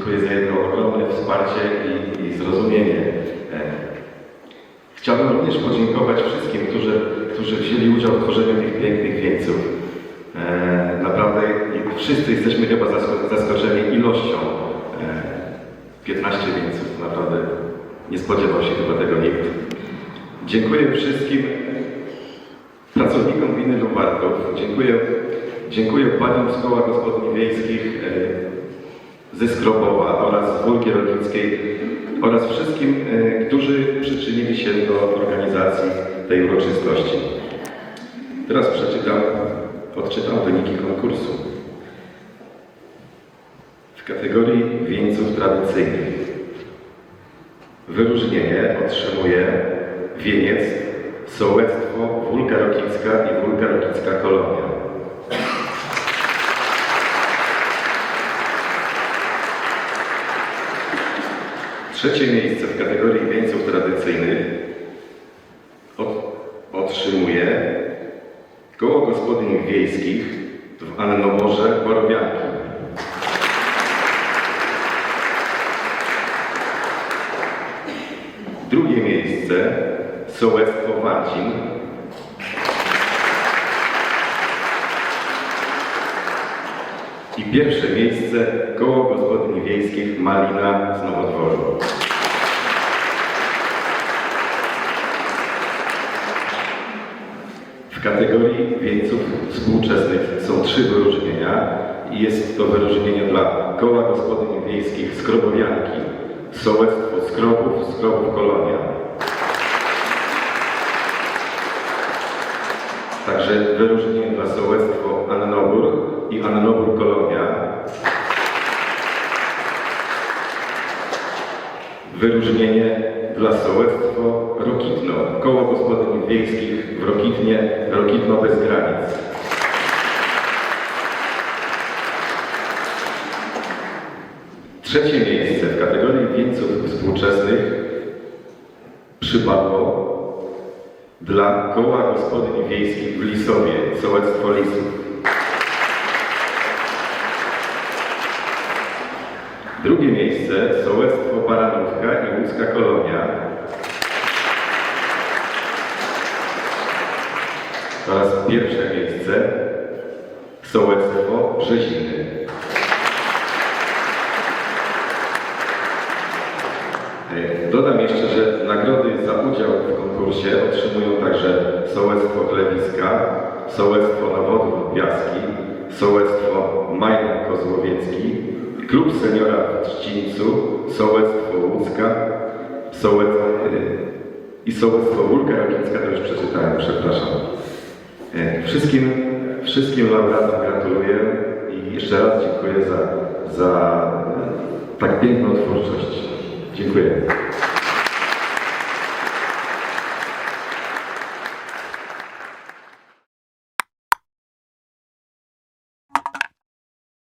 Dziękuję za jedno ogromne wsparcie i, i zrozumienie. E, Chciałbym również podziękować wszystkim, którzy, którzy wzięli udział w tworzeniu tych pięknych wieńców. E, naprawdę wszyscy jesteśmy chyba zasko- zaskoczeni ilością. E, 15 wieńców, naprawdę nie spodziewał się chyba tego nikt. Dziękuję wszystkim pracownikom gminy Lubartów. Dziękuję, dziękuję paniom z koła e, ze Skrobowa oraz z Wólki Rodzickiej oraz wszystkim, e, którzy przyczynili się do organizacji tej uroczystości. Teraz przeczytam, odczytam wyniki konkursu. W kategorii wieńców tradycyjnych wyróżnienie otrzymuje wieniec Sołectwo Wólka Rokicka i Wólka Rokicka Kolonia. Trzecie miejsce w kategorii wieńców tradycyjnych otrzymuje Koło Gospodyń Wiejskich w Annoborze Borowianki. Drugie miejsce Sołectwo Marcin. I pierwsze miejsce Koło Gospodyń Wiejskich Malina z Nowodworu. W kategorii wieńców współczesnych są trzy wyróżnienia i jest to wyróżnienie dla Koła Gospodyń Wiejskich Skrobowianki, Sołectwo Skrobów, Skrobów Kolonia. Także wyróżnienie dla Sołectwo Annobór i Annobór Kolonia. Wyróżnienie dla Sołectwo Rokitno, Koło Gospodyń Wiejskich w Rokitnie, Rokitno bez granic. Trzecie miejsce w kategorii wieńców współczesnych przypadło dla Koła Gospodyń Wiejskich w Lisowie, Sołectwo Lisów. Drugie miejsce Sołectwo Baranówka i Łódzka Kolonia. Oraz pierwsze miejsce Sołectwo Brzeziny. E, Dodam jeszcze, że nagrody za udział w konkursie otrzymują także Sołectwo Chlewiska, Sołectwo Nowodwór Piaski, Sołectwo Majdan Kozłowiecki, Klub Seniora w Trzcińcu, Sołectwo Łódzka, Sołec... e, i Sołectwo Wólka Rakicka, to już przeczytałem, przepraszam. E, Wszystkim, wszystkim laureatom gratuluję i jeszcze raz dziękuję za, za e, tak piękną twórczość. Dziękuję.